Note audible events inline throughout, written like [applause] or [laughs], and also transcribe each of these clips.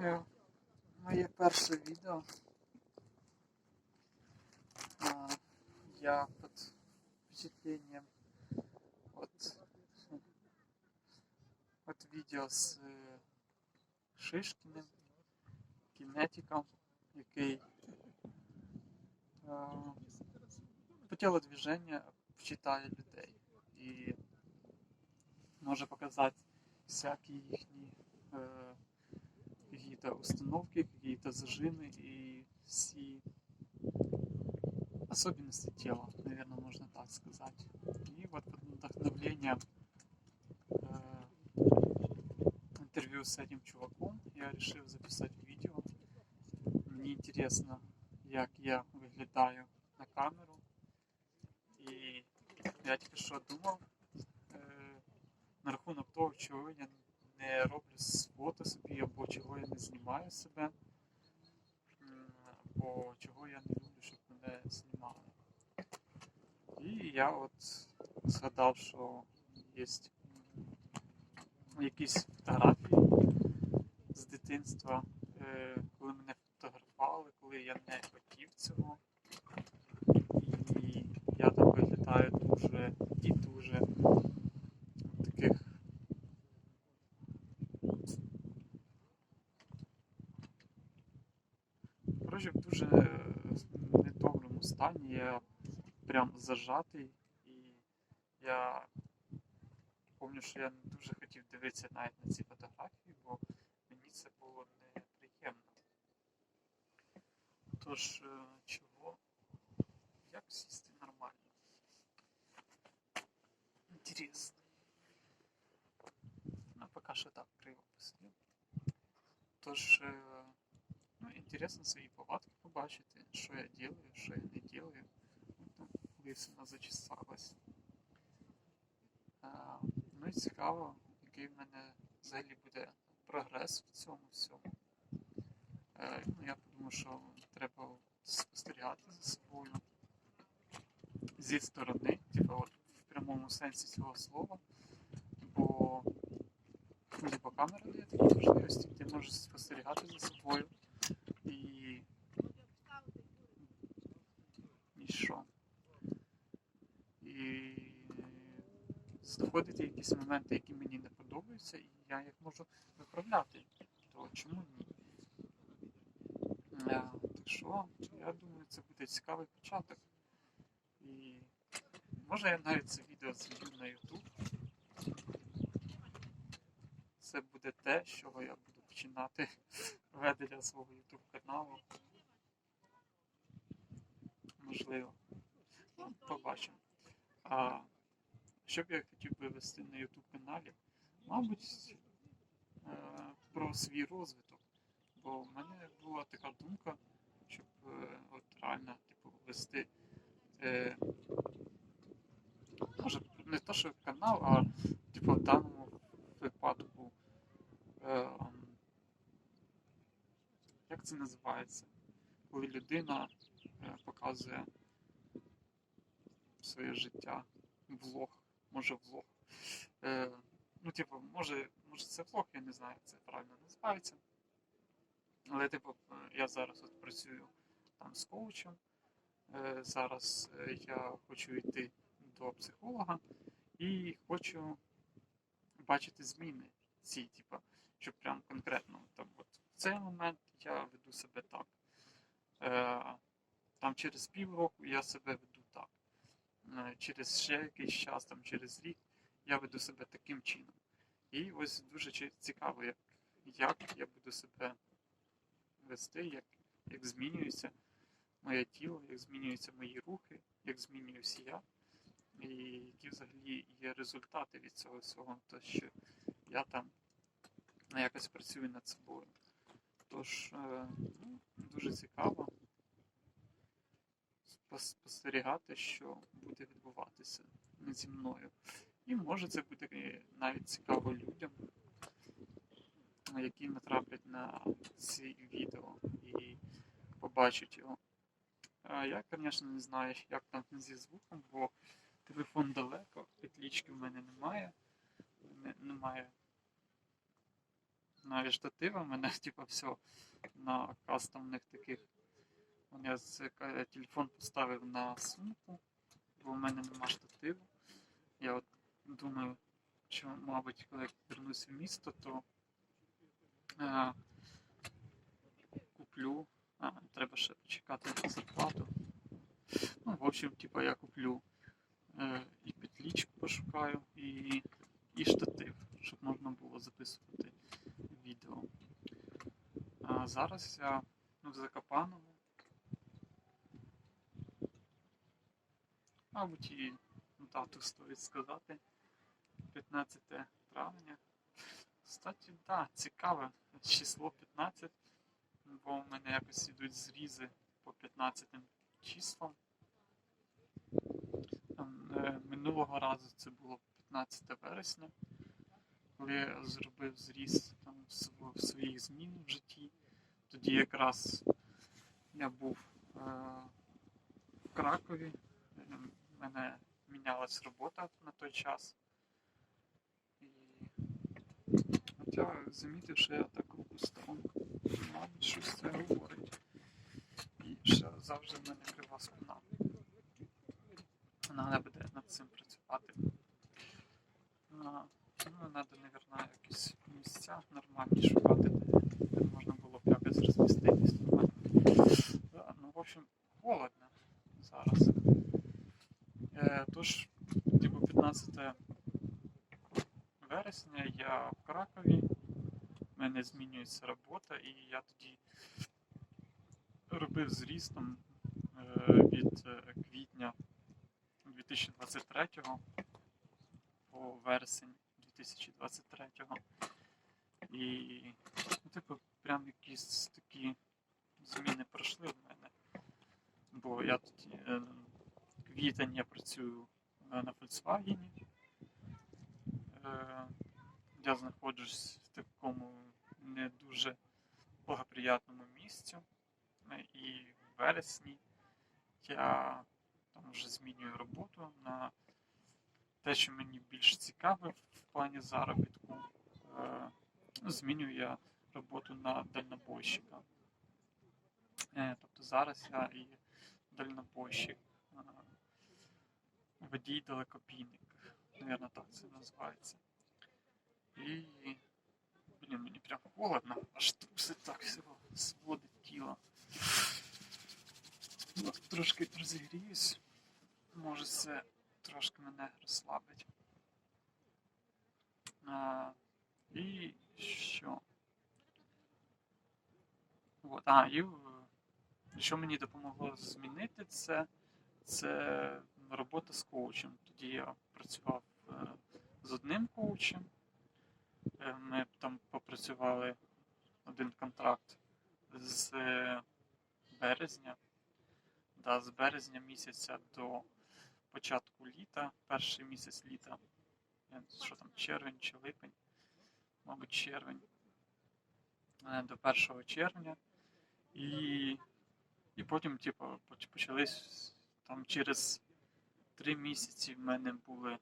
моє, моє перше відео. А, я под впечатлением от, от відео з е, Шишкіним, кінетиком, який е, по тілодвіження читає людей і може показати всякі їхні э, какие-то установки, какие-то зажимы и все особенности тела, наверное, можно так сказать. И вот под вдохновлением э, интервью с этим чуваком я решил записать видео. Мне интересно, як я виглядаю на камеру. І я тільки що думав е, на рахунок того, чого я не роблю фото собі, або чого я не знімаю себе, або чого я не люблю, щоб мене знімали. І я от згадав, що є якісь фотографії з дитинства, е, коли мене фотографували, коли я не хотів цього. І я там виглядаю дуже і дуже в таких В дуже недоброму стані. Я прям зажатий. І я пам'ятаю, що я не дуже хотів дивитися навіть на ці фотографії, бо мені це було неприємно. Тож, е, чого? Як сісти нормально? Інтересно. Ну, поки що так криво посидів. Тож, е, інтересно свої повадки побачити, що я делаю, що я не делаю. Ну, лисина зачесалась. Ну і цікаво, який в мене взагалі буде прогрес в цьому всьому. Е, ну, я подумав, що треба спостерігати за собою зі сторони, типу от в прямому сенсі цього слова. Бо ну, типу, камера дає такі можливості, ти можеш спостерігати за собою і. І що? І знаходити якісь моменти, які мені не подобаються, і я їх можу виправляти. То чому ні? Е, Так що, я думаю, це буде цікавий початок. І може я навіть це відео зроблю на YouTube. Це буде те, з чого я буду починати [laughs] ведення свого YouTube каналу. Можливо. Ну, побачимо. А, що б я хотів би вести на YouTube каналі? Мабуть, е, про свій розвиток. Бо в мене була така думка, щоб е, от реально типу, вести. Е, може, не то, що канал, а типу, в даному випадку. Як це називається? Коли людина показує своє життя. Влог, може влог. Е, ну, типу, може, може це влог, я не знаю, як це правильно називається. Але, типу, е, я зараз от працюю там з коучем. Е, зараз е, я хочу йти до психолога і хочу бачити зміни ці, типу, щоб прям конкретно там, от в цей момент я веду себе так. Е, там через півроку я себе веду Через ще якийсь час, там через рік, я веду себе таким чином. І ось дуже цікаво, як, як я буду себе вести, як, як змінюється моє тіло, як змінюються мої рухи, як змінююся я, і які взагалі є результати від цього всього, то що я там якось працюю над собою. Тож, е, ну, дуже цікаво спостерігати, що буде відбуватися зі мною. І може це буде навіть цікаво людям, які натраплять на ці відео і побачать його. Я, звісно, не знаю, як там зі звуком, бо телефон далеко, підлічки в мене немає. Немає на штативи. У мене [laughs] типу, все на кастомних таких. Я телефон поставив на сумку, бо в мене нема штативу. Я от думаю, що, мабуть, коли я вернусь в місто, то е, куплю. А, треба ще почекати зарплату. Ну, в общем, типа я куплю е, і петлічку пошукаю, і, і штатив, щоб можна було записувати відео. А зараз я ну, в Закопаному. Мабуть, і дату стоїть сказати. 15 травня. Кстати, да, цікаве число 15, бо в мене якось ідуть зрізи по 15 числам. Е, минулого разу це було 15 вересня, коли я зробив зріз там, в св- в своїх змін в житті. Тоді якраз я був е, в Кракові, в мене мінялась робота на той час. І от замітив, що я так руку став. Мабуть, щось це говорить. І ще завжди в мене крива спина. Треба буде над цим працювати. А, Ну, треба, мабуть, якісь місця нормальні шукати, де, де можна було б якось розміститись нормально. Да, ну, в общем, холодно зараз. Е, тож, типу, 15 вересня я в Кракові, в мене змінюється робота, і я тоді робив зріз там е, від е, квітня 2023 по вересень 2023. І, ну, типу, прям якісь такі зміни пройшли в мене. Бо я тоді е, квітень я працюю на Volkswagen. Я знаходжусь в такому не дуже благоприятному місці. І в вересні я там вже змінюю роботу на те, що мені більш цікаве в плані заробітку. Е, ну, Змінюю я роботу на дальнобойщика. Е, Тобто зараз я і дальнобойщик, е, водій далекобійник, Навірно, так це називається. І блін, мені прям холодно, аж трусить так всього сводить тіло. Ну, трошки розігріюсь. Може це трошки мене розслабить. А, і що? От, а, і що мені допомогло змінити це, це робота з коучем. Тоді я працював е, з одним коучем. Е, Ми там попрацювали один контракт з е, березня. Да, з березня місяця до початку літа, перший місяць літа. Знаю, Що там, червень чи липень? Мабуть, червень. Е, До 1 червня. І, і потім, типу, почались там через три місяці в мене були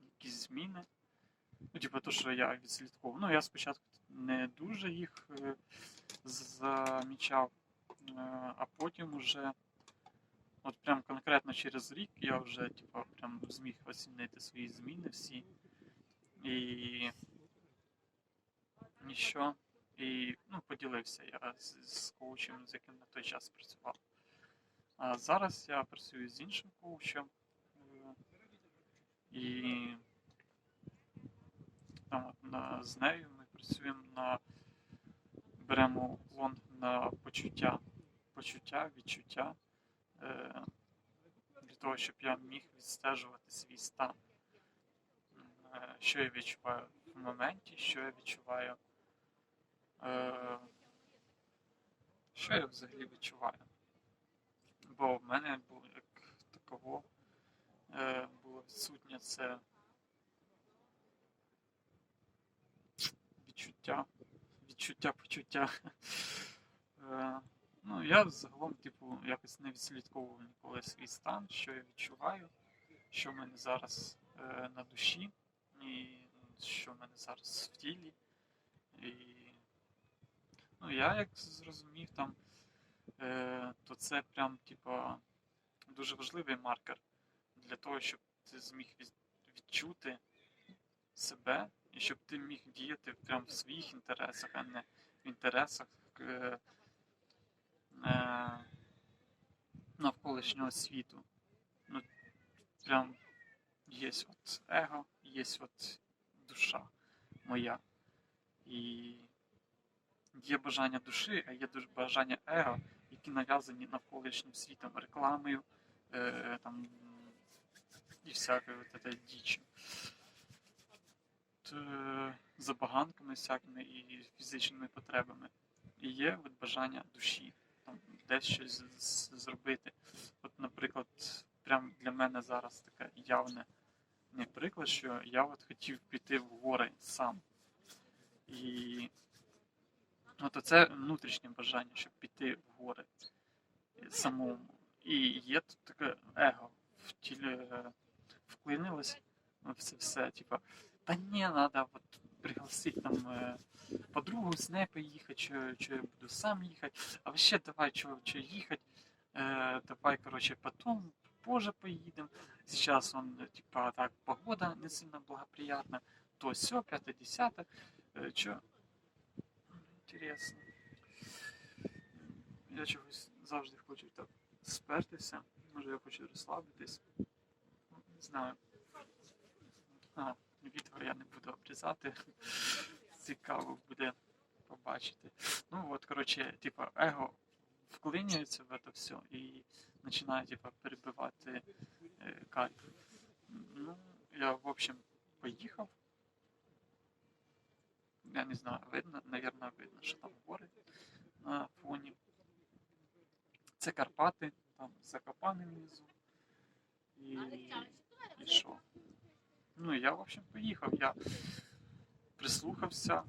якісь зміни. Ну, типу, то, що я відслідковував. Ну, я спочатку не дуже їх е, замічав, е, а потім уже, от прям конкретно через рік я вже типу, прям зміг оцінити свої зміни всі. І, і що? І ну, поділився я з, з коучем, з яким на той час працював. А зараз я працюю з іншим коучем. е, І там, на, з нею ми працюємо на беремо уклон на почуття, почуття, відчуття, е, для того, щоб я міг відстежувати свій стан. Е, що я відчуваю в моменті, що я відчуваю. Е, що я взагалі відчуваю? Бо в мене було як такого е, було відсутнє це відчуття, відчуття, почуття. Е, ну, я загалом, типу, якось не відслідковував ніколи свій стан, що я відчуваю, що в мене зараз е, на душі, і що в мене зараз в тілі. І ну, я як зрозумів там, е, то це прям, типа, дуже важливий маркер для того, щоб ти зміг відчути себе і щоб ти міг діяти прям в своїх інтересах, а не в інтересах е, е, навколишнього світу. Ну, прям є от его, є от душа моя. І є бажання душі, а є бажання его, які нав'язані навколишнім світом, рекламою е, там, і всякою діччю. Е, Забаганками всякими і фізичними потребами. І є от бажання душі, там, десь щось зробити. От, наприклад, прям для мене зараз таке явне не приклад, що я от хотів піти в гори сам. І от це внутрішнє бажання, щоб піти в гори самому. І є тут таке его в тілі е, вклинилось в це все, типа, та ні, треба от пригласити там е, подругу з нею поїхати, що, що я буду сам їхати, а вообще давай що їхати, е, давай, короче, потом, позже поїдемо. Сейчас он, э, типа, так, погода не сильно благоприятна, то все, п'яте, десяте, е, що, інтересно. Я чогось завжди хочу так спертися. Може я хочу розслабитись. Не знаю. А, відео я не буду обрізати. Цікаво буде побачити. Ну от, коротше, типа, его вклинюється в це все і починає, типа, перебивати е, кайф. Ну, я, в общем, поїхав. Я не знаю, видно, наверное, видно, що там гори на фоні. Це Карпати, там Закопане внизу. І, і що? Ну, я, в общем, поїхав. Я прислухався.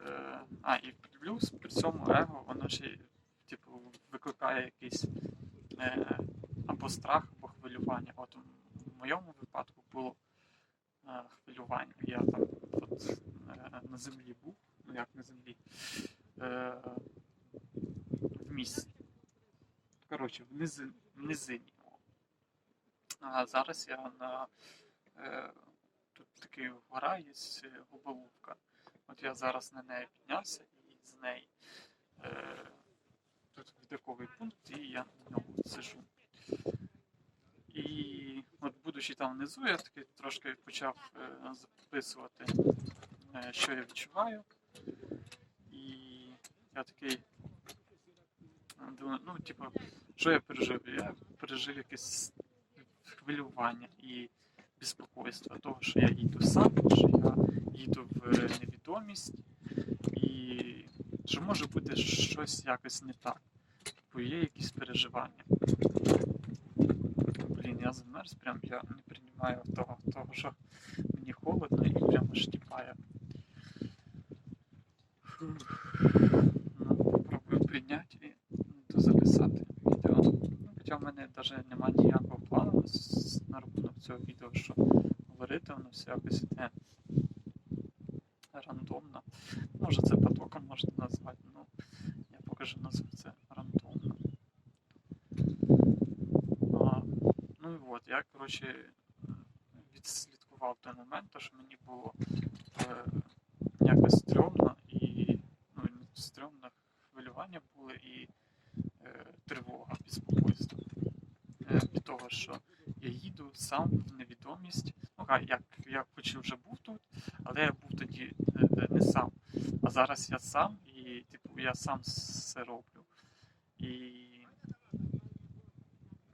Е, а, і плюс при цьому его, воно ще, типу, викликає якийсь е, або страх, або хвилювання. От в моєму випадку було е, хвилювання. Я там от, е, на землі був, ну як на землі, е, в місті. Коротше, в, низи, в низині. А зараз я на е, такий гора є е, Губоловка. От я зараз на неї піднявся і з неї е, тут віддаковий пункт, і я на ньому сижу. І от будучи там внизу, я таки трошки почав е, записувати, е, що я відчуваю. І я такий ну, типу, що я пережив? Я пережив якесь хвилювання і безпокойство того, що я їду сам, що я їду в невідомість, і що може бути щось якось не так. Бо є якісь переживання. Блін, я замерз, прям я не приймаю того, того що мені холодно і прямо штіпає. Фух. Ну, попробую прийняти і дозаписати відео. Ну, хоча в мене навіть немає ніякого плану с- на рахунок цього відео, що говорити, воно все якось йде рандомно. Може це потоком можна назвати, ну я покажу назву це рандомно. А, ну і от, я, коротше, відслідкував той момент, то, що мені було е, якось стрьомно і ну, стрьомно, хвилювання були і е, тривога, безпокойство. Е, від того, що я їду сам в невідомість. Ну, як я хоч і вже був тут, але я був тоді е, е, не сам. А зараз я сам і типу я сам все роблю. І,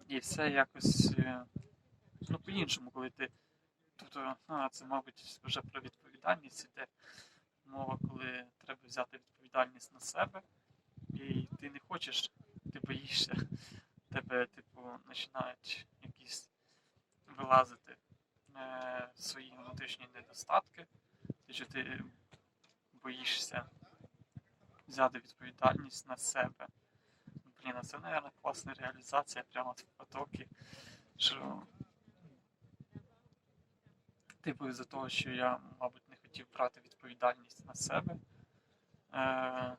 і все якось е, ну, по-іншому, коли ти. Тобто, а, це, мабуть, вже про відповідальність іде мова, коли треба взяти відповідальність на себе, і ти не хочеш, ти боїшся, [laughs] тебе, типу, починають якісь вилазити внутрішні недостатки, що ти боїшся взяти відповідальність на себе. Блін, а це, мабуть, класна реалізація прямо в потокі, що типу із-за того, що я, мабуть, не хотів брати відповідальність на себе, е,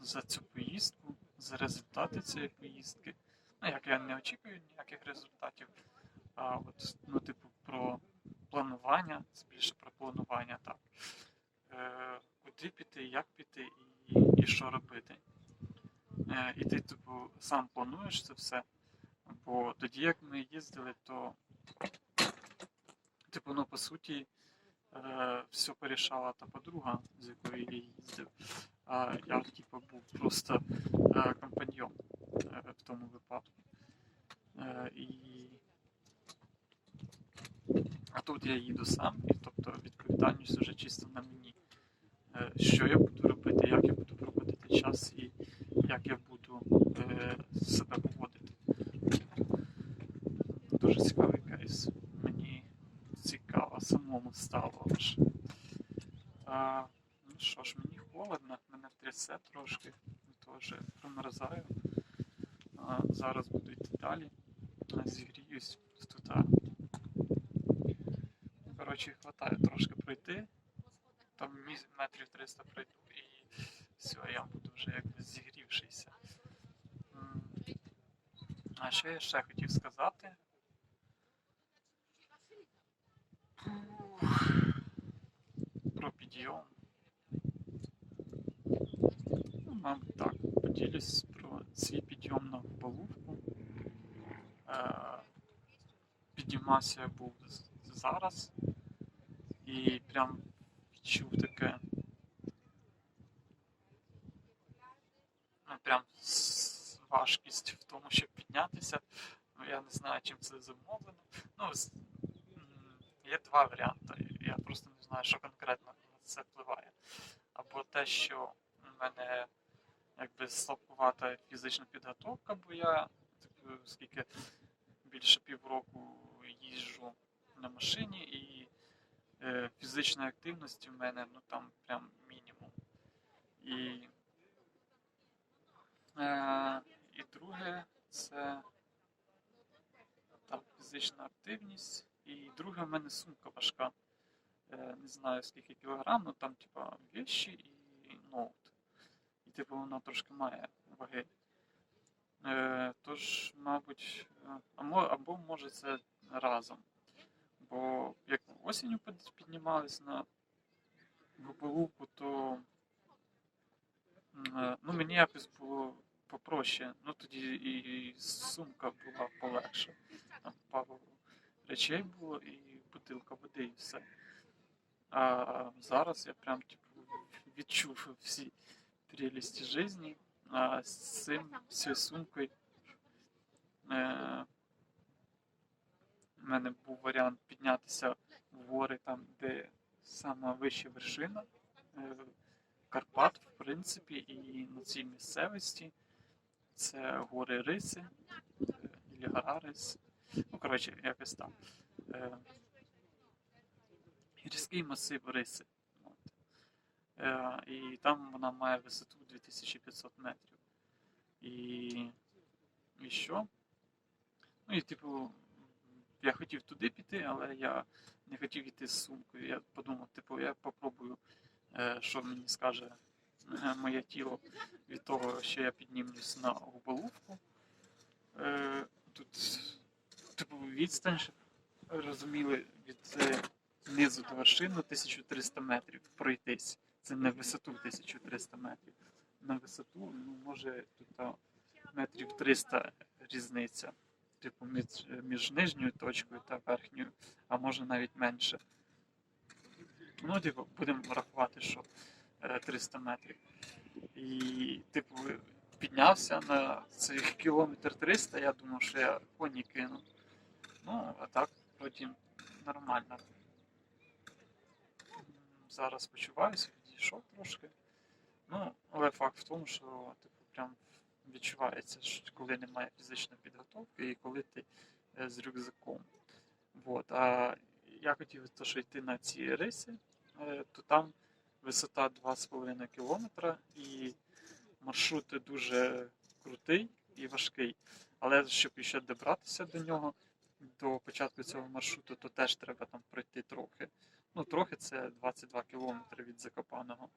за цю поїздку, за результати цієї поїздки. Ну, як я не очікую ніяких результатів, а от, ну, типу, про планування, це більше про планування, так. Е, куди піти, як піти і, і що робити. Е, і ти, типу, сам плануєш це все. Бо тоді, як ми їздили, то, типу, ну, по суті, е, все порішала та подруга, з якою я їздив. А я, типу, був просто е, компаньйон е, в тому випадку. Е, і... А тут я їду сам, і тобто відповідальність вже чисто на мені. Е, Що я буду робити, як я буду проводити час і як я буду е, себе поводити. Дуже цікавий кейс. Мені цікаво самому стало аж. А, ну що ж, мені холодно, мене трясе трошки, теж промерзаю. А, зараз буду йти далі. Зігріюсь тут. Коротше, хватає трошки пройти. Там метрів 300 пройду і все, я буду вже якби зігрівшийся. А що я ще хотів сказати? Про підйом. Ну, так. Поділюсь про свій підйом на Балувку. Е, підіймався я був зараз і прям відчув таке. Ну, прям важкість в тому, щоб піднятися. Ну, я не знаю, чим це замовлено. Ну, є два варіанти. Я просто не знаю, що конкретно на це впливає. Або те, що в мене якби слабкувата фізична підготовка, бо я типу, скільки більше півроку їжджу на машині і е, фізичної активності в мене ну там прям мінімум. І, е, і друге це там фізична активність. І друге в мене сумка важка. Е, не знаю скільки кілограм, ну там типа вещі і ноут. І типу вона трошки має ваги. Е, тож, мабуть, е, або, або може це разом. Бо як осінню під- піднімались на Губолуку, то е, ну, мені якось було попроще. Ну тоді і сумка була полегше. Там пару речей було і бутилка води, і все. А зараз я прям типу, відчув всі прелісті житті, а з цим, з сумкою. Е, у мене був варіант піднятися в гори там, де сама вища вершина е, Карпат, в принципі, і на цій місцевості. Це гори Риси, е, гора Рис. Ну, коротше, якось там. Е, гірський масив Риси. От. І там вона має висоту 2500 метрів. І, і що? Ну і типу, я хотів туди піти, але я не хотів йти з сумкою. Я подумав, типу, я попробую, е, що мені скаже е, моє тіло від того, що я піднімусь на губоловку. Е, тут, типу, відстань, щоб розуміли, від низу до вершини 1300 метрів пройтись. Це не висоту 1300 метрів. На висоту, ну, може, тут метрів 300 різниця. Типу, між, між нижньою точкою та верхньою, а може навіть менше. Ну, типу, будемо рахувати, що е, 300 метрів. І, типу, піднявся на цих кілометр 300, я думав, що я коні кину. Ну, а так, вроді нормально. Зараз почуваюся, відійшов трошки. Ну, але факт в тому, що типу, прям відчувається, коли немає фізичної підготовки і коли ти е, з рюкзаком. Вот. А я хотів то, що йти на ці риси, е, то там висота 2,5 кілометра і маршрут дуже крутий і важкий. Але щоб ще добратися до нього, до початку цього маршруту, то теж треба там пройти трохи. Ну, трохи це 22 кілометри від Закопаного.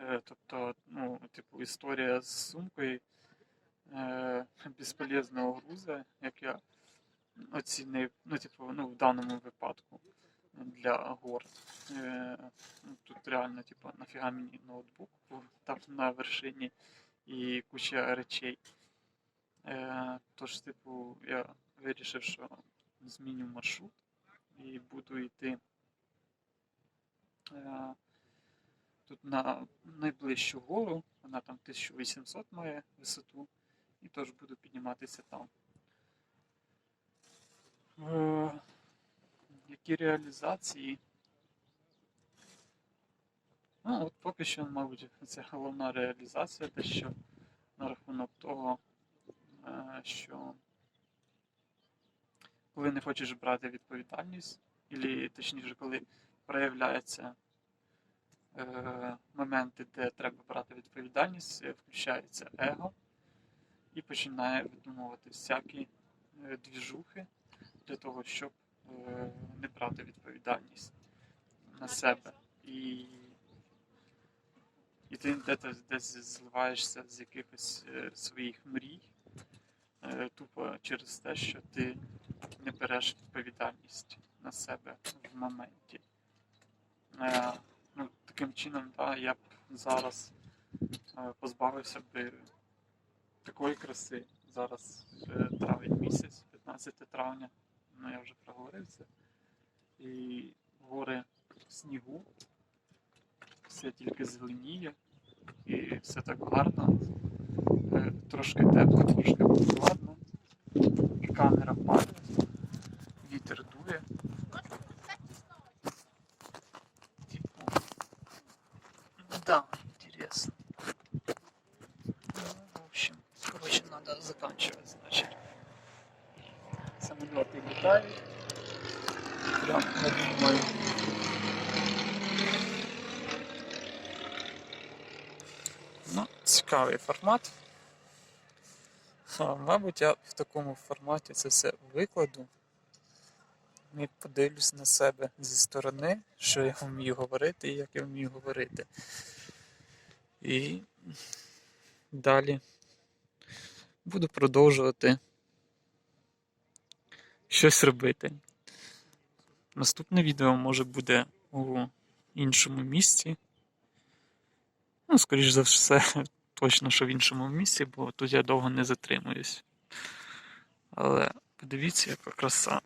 Е, тобто, ну, типу, історія з сумкою е, [laughs] безполезного груза, як я оцінив, ну, типу, ну, в даному випадку для гор. Е, ну, тут реально, типу, нафіга мені ноутбук там на вершині і куча речей. Е, тож, типу, я вирішив, що зміню маршрут і буду йти е, тут на найближчу гору, вона там 1800 має висоту, і теж буду підніматися там. Е, які реалізації? Ну, от поки що, мабуть, це головна реалізація, те, що на рахунок того, е, що коли не хочеш брати відповідальність, і точніше, коли проявляються е, моменти, де треба брати відповідальність, е, включається его і починає видумувати всякі е, двіжухи для того, щоб е, не брати відповідальність на себе. І, і ти десь, десь зливаєшся з якихось е, своїх мрій, е, тупо через те, що ти не береш відповідальність на себе в моменті. Е, таким чином, да, я б зараз е, позбавився б такої краси. Зараз е, травень місяць, 15 травня, ну я вже проговорив це. І гори снігу, все тільки зеленіє, і все так гарно, е, трошки тепло, трошки прохладно, камера падає, вітер дує. Типу, да, интересно. Ну, в общем, короче, надо заканчивать, значит. Самолеты летают. Прям над мною. Ну, цікавий формат. Мабуть, я в такому форматі це все викладу. І подивлюсь на себе зі сторони, що я вмію говорити і як я вмію говорити. І далі буду продовжувати щось робити. Наступне відео може буде у іншому місці. Ну, скоріш за все, точно, що в іншому місці, бо тут я довго не затримуюсь. Але подивіться, яка краса.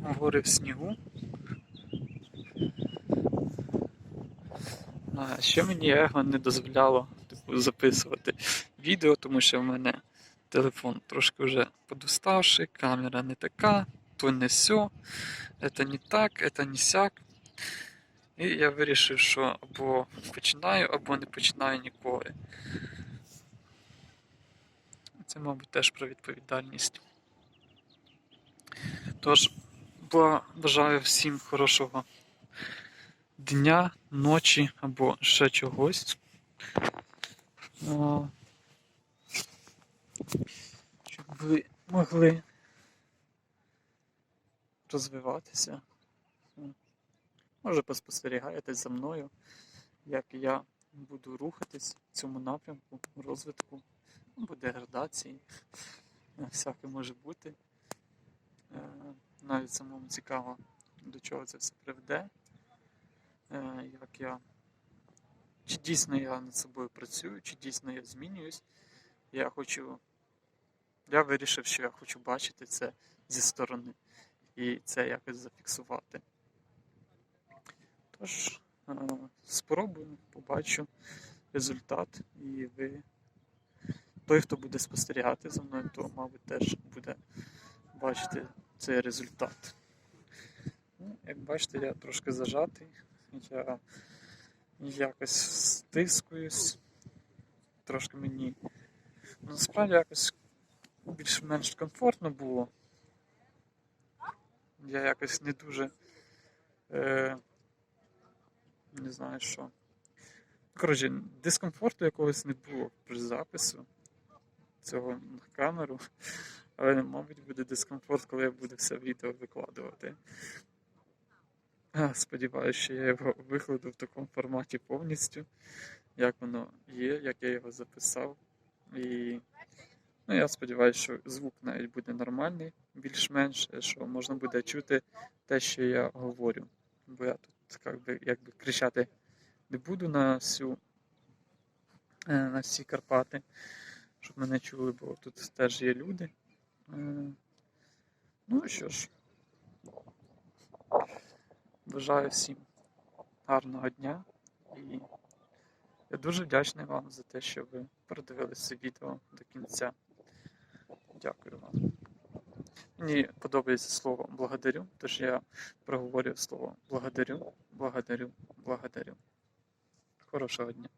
Гори в снігу. А ще мені его не дозволяло типу, записувати відео, тому що в мене телефон трошки вже подуставший, камера не така, то не все, це не так, це не сяк. І я вирішив, що або починаю, або не починаю ніколи. Це, мабуть, теж про відповідальність. Тож, ба- бажаю всім хорошого дня, ночі або ще чогось. Щоб ви могли розвиватися. Може, поспостерігаєте за мною, як я буду рухатись в цьому напрямку розвитку або деградації. Всяке може бути. Е, Навіть самому цікаво, до чого це все приведе. Е, Як я, чи дійсно я над собою працюю, чи дійсно я змінююсь. Я хочу. Я вирішив, що я хочу бачити це зі сторони і це якось зафіксувати. Тож, е, спробую, побачу результат, і ви, той, хто буде спостерігати за мною, то, мабуть, теж буде бачити цей результат. Ну, як бачите, я трошки зажатий, я якось стискуюсь, трошки мені ну, насправді якось більш-менш комфортно було. Я якось не дуже. Е, не знаю що. Коротше, дискомфорту якогось не було при запису цього на камеру. Але, мабуть, буде дискомфорт, коли я буду все відео викладувати. Сподіваюся, що я його викладу в такому форматі повністю, як воно є, як я його записав. І ну, я сподіваюся, що звук навіть буде нормальний, більш-менш, що можна буде чути те, що я говорю. Бо я тут як би, якби кричати не буду на всю е, на всі Карпати, щоб мене чули, бо тут теж є люди. Е, Ну що ж, бажаю всім гарного дня і я дуже вдячний вам за те, що ви продивилися відео до кінця. Дякую вам. Мені подобається слово благодарю, тож я проговорю слово благодарю, благодарю, благодарю. Хорошого дня.